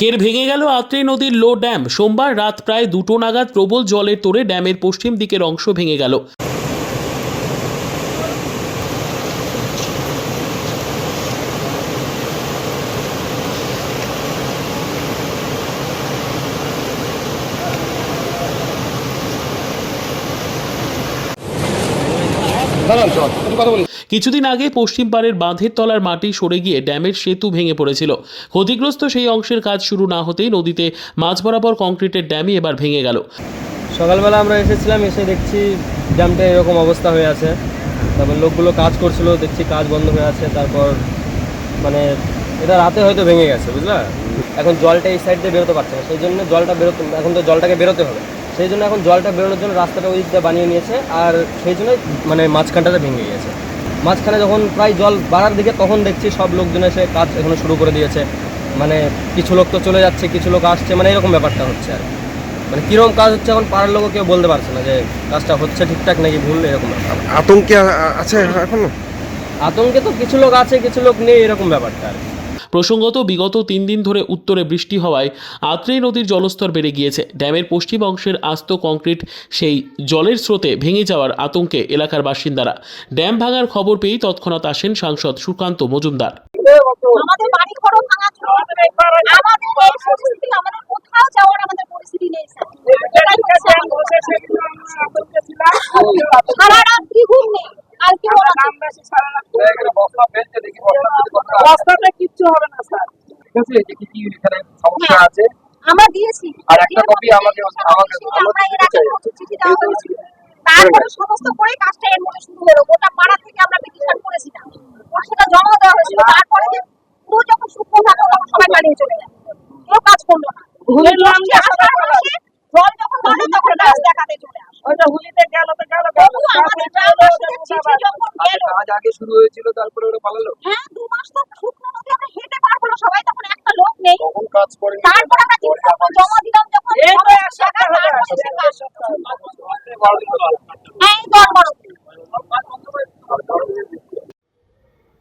ফের ভেঙে গেল আত্রে নদীর লো ড্যাম। সোমবার রাত প্রায় দুটো নাগাদ প্রবল জলের তোড়ে ড্যামের পশ্চিম দিকের অংশ ভেঙে গেল। দাঁড়ান কথা বলি। কিছুদিন আগে পশ্চিম পাড়ের বাঁধের তলার মাটি সরে গিয়ে ড্যামের সেতু ভেঙে পড়েছিল। ক্ষতিগ্রস্ত সেই অংশের কাজ শুরু না হতেই নদীতে মাঝ বরাবর কংক্রিটের ড্যামই এবার ভেঙে গেল। সকালবেলা আমরা এসেছিলাম, এসে দেখছি ড্যামটা এরকম অবস্থা হয়ে আছে। তারপর লোকগুলো কাজ করছিল, দেখছি কাজ বন্ধ হয়ে আছে, তারপর মানে এটা রাতে হয়তো ভেঙে গেছে, বুঝলা? এখন জলটা এই সাইড দিয়ে বেরোতে পারছে না, সেই জন্য জলটা বেরোতে এখন তো জলটাকে বেরোতে হবে। সেই জন্য এখন জলটা বেরোনোর জন্য রাস্তাটা ওই দিকটা বানিয়ে নিয়েছে, আর সেই জন্য মানে মাঝখানটাতে ভেঙে গিয়েছে। মাঝখানে যখন প্রায় জল বাড়ার দিকে তখন দেখছি সব লোকজন এসে কাজ এখনও শুরু করে দিয়েছে মানে কিছু লোক তো চলে যাচ্ছে কিছু লোক আসছে মানে এরকম ব্যাপারটা হচ্ছে আর কি। মানে কীরকম কাজ হচ্ছে এখন পাড়ার লোকও কেউ বলতে পারছে না যে কাজটা হচ্ছে ঠিকঠাক নাকি ভুল এরকম আতঙ্কে আছে এখন আতঙ্কে তো কিছু লোক আছে কিছু লোক নেই এরকম ব্যাপারটা আর কি। প্রসঙ্গত বিগত তিন দিন ধরে উত্তরে বৃষ্টি হওয়ায় আত্রেই নদীর জলস্তর বেড়ে গিয়েছে। ড্যামের পশ্চিম অংশের আস্ত কংক্রিট সেই জলের স্রোতে ভেঙে যাওয়ার আতঙ্কে এলাকার বাসিন্দারা। ড্যাম ভাঙার খবর পেয়েই তৎক্ষণাৎ আসেন সাংসদ সুকান্ত মজুমদার। আমাদের বাড়ি ভাঙা রাস্তাটা কিচ্ছু হবে না স্যার। সমস্যা আছে? আমরা দিয়েছি। আর একটা যে আমাকে- আমাকে- আমরা এর আগে চিঠি দেওয়া হয়েছিল তারপরে সমস্ত করে কাজটা এর মধ্যে শুরু হলো। গোটা পাড়া থেকে আমরা পিটিশন করেছিলাম। সেটা জমা দেওয়া হয়েছিল। তারপরে যে পুরো যখন শুকনো থাকল তখন সবাই পালিয়ে চলে গেল। কেউ কাজ করল না। জল যখন বাড়ে তখন কাজ দেখাতে চলে আসে। ওইটা হুলিতে গেল তো গেল তবু আমাদের গ্রামবাসীদের চিঠি যখন গেল। কাজ আগে শুরু হয়েছিল তারপরে ওরা পালালো? হ্যাঁ দু মাস তো শুকনো নদী আমরা হেঁটে পার হলো সবাই তখন একটা লোক নেই। তখন কাজ করে তারপর আমরা জিনিসপত্র জমা দিলাম যখন এই তো এক সপ্তাহ হলো। হ্যাঁ এই দর বড়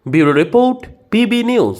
bureau report PB news.